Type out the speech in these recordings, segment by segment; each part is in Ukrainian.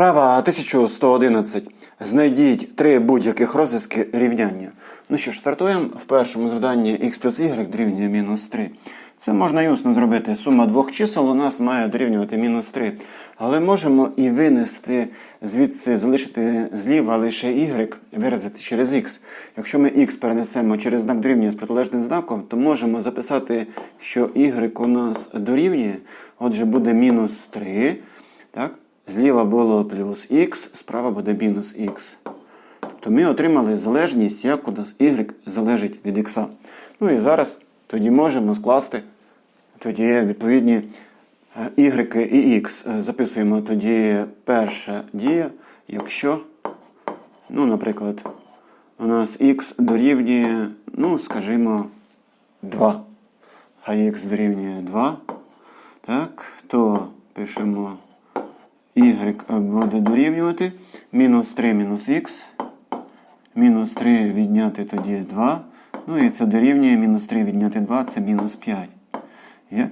Вправа 1111. Знайдіть три будь-яких розв'язки рівняння. Ну що ж, стартуємо в першому завданні x плюс y дорівнює мінус 3. Це можна і усно зробити. Сума двох чисел у нас має дорівнювати мінус 3. Але можемо і винести звідси, залишити зліва лише y, виразити через x. Якщо ми x перенесемо через знак дорівнює з протилежним знаком, то можемо записати, що y у нас дорівнює. Отже, буде мінус 3. Так? Зліва було плюс х, справа буде мінус х. Тобто ми отримали залежність, як у нас y залежить від х. Ну і зараз тоді можемо скласти тоді відповідні е, y і x. Е, Записуємо тоді перша дія, якщо, ну, наприклад, у нас х дорівнює, ну, скажімо, 2. Хай х дорівнює 2. Так, то пишемо y буде дорівнювати мінус 3 мінус х. Мінус 3 відняти тоді 2. Ну і це дорівнює мінус 3 відняти 2 це мінус 5. Є?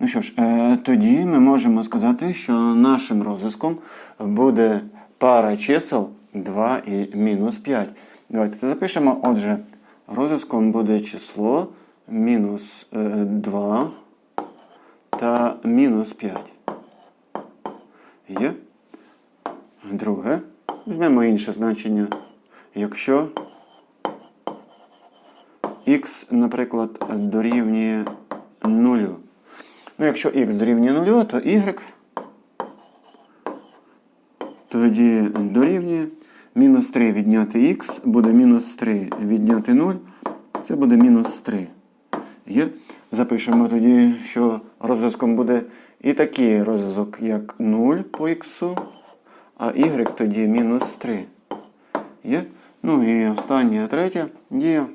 Ну що ж, е, тоді ми можемо сказати, що нашим розв'язком буде пара чисел 2 і мінус 5. Давайте це запишемо. Отже, розв'язком буде число мінус е, 2 та мінус 5. Є. Друге. Візьмемо інше значення. Якщо х, наприклад, дорівнює 0. Ну, якщо х дорівнює 0, то y тоді дорівнює мінус 3 відняти х, буде мінус 3 відняти 0, це буде мінус 3. Є. Запишемо тоді, що розв'язком буде і такий розв'язок, як 0 по х, а y тоді мінус 3. Є? Ну і остання третя дія.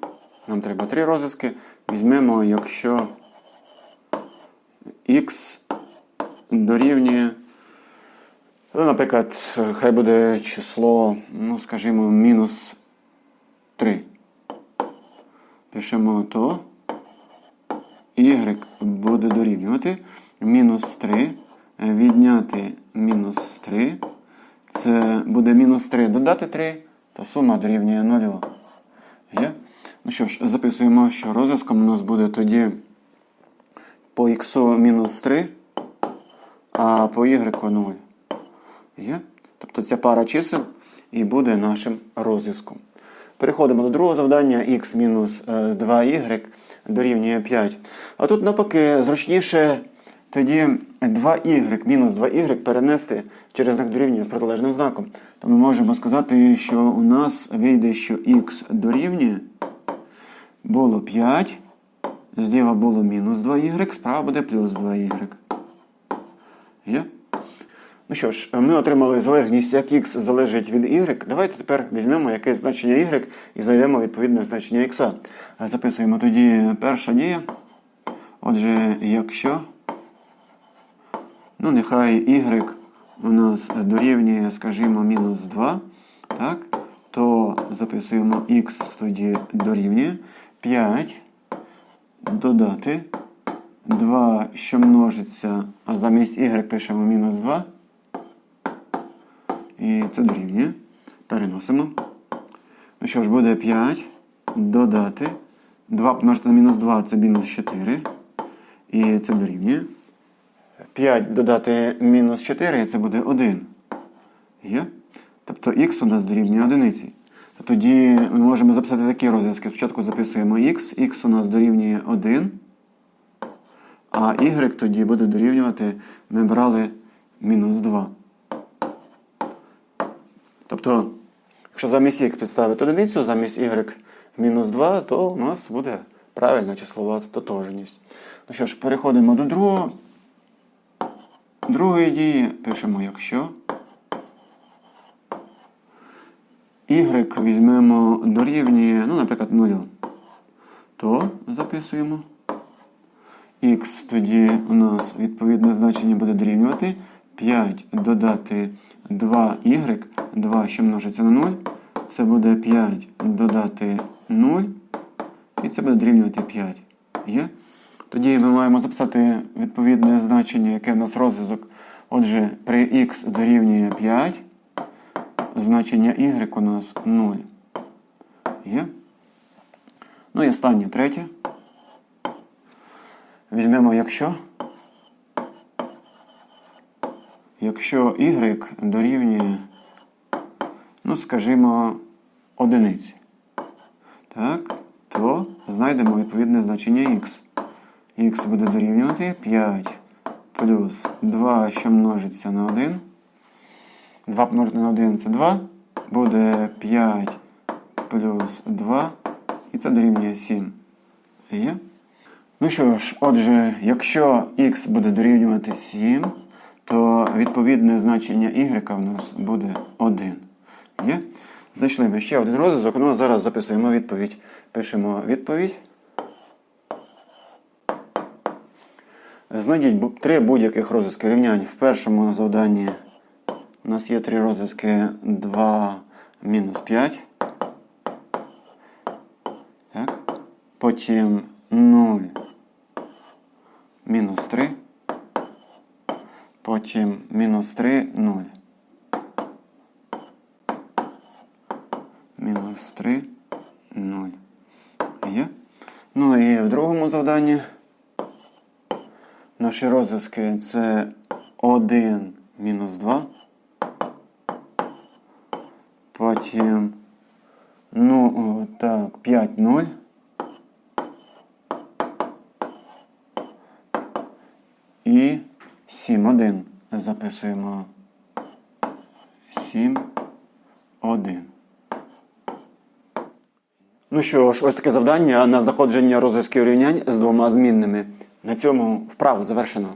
Нам треба три розв'язки. Візьмемо, якщо х дорівнює, ну, наприклад, хай буде число, ну, скажімо, мінус 3. Пишемо то y буде дорівнювати мінус 3 відняти мінус 3. Це буде мінус 3 додати 3, то сума дорівнює 0. Є? Ну що ж, записуємо, що розв'язком у нас буде тоді по х мінус 3, а по y 0. Є? Тобто ця пара чисел і буде нашим розв'язком. Переходимо до другого завдання x мінус 2y дорівнює 5. А тут навпаки зручніше тоді 2y мінус 2y перенести через знак дорівнює з протилежним знаком. То ми можемо сказати, що у нас вийде, що x дорівнює було 5, зліва було мінус 2y, справа буде плюс 2y. Є? Ну що ж, ми отримали залежність, як x залежить від y. Давайте тепер візьмемо якесь значення y і знайдемо відповідне значення x. Записуємо тоді перша дія. Отже, якщо, ну нехай y у нас дорівнює, скажімо, мінус 2, так, то записуємо x тоді дорівнює 5 додати 2, що множиться, а замість y пишемо мінус 2. І це дорівнює. Переносимо. Ну що ж, буде 5 додати. 2 помножити на мінус 2 це мінус 4. І це дорівнює. 5 додати мінус 4 це буде 1. Є? Тобто х у нас дорівнює 1. Тоді ми можемо записати такі розв'язки. Спочатку записуємо х, х у нас дорівнює 1. А y тоді буде дорівнювати, ми брали мінус 2. Тобто, якщо замість х підставити одиницю, замість y мінус 2, то у нас буде правильна числова тотожність. Ну що ж, переходимо до другого. Другої дії пишемо, якщо y візьмемо дорівнює, ну, наприклад, 0, то записуємо. Х тоді у нас відповідне значення буде дорівнювати 5 додати 2y, 2, що множиться на 0, це буде 5 додати 0, і це буде дорівнювати 5. Є? Тоді ми маємо записати відповідне значення, яке в нас розв'язок. Отже, при х дорівнює 5, значення y у нас 0. Є. Ну і останнє третє. Візьмемо якщо. Якщо y дорівнює, ну, скажімо, одиниці. Так, то знайдемо відповідне значення x. x буде дорівнювати 5 плюс 2, що множиться на 1. 2 помножити на 1 це 2. Буде 5 плюс 2. І це дорівнює 7. Є? Ну що ж, отже, якщо x буде дорівнювати 7, то відповідне значення y в нас буде 1. Є? Знайшли ми ще один розв'язок. Ну а зараз записуємо відповідь. Пишемо відповідь. Знайдіть три будь-яких розв'язки рівнянь. В першому завданні у нас є три розв'язки 2 мінус 5. Так. Потім 0 мінус 3. Потім мінус 3, 0. Мінус 3, 0. Є. Ну і в другому завданні наші розв'язки це 1 мінус 2. Потім, ну, так, 5, 0. І 7, 1. Записуємо 7, 1. Ну що ж, ось таке завдання на знаходження розв'язків рівнянь з двома змінними. На цьому вправу завершено.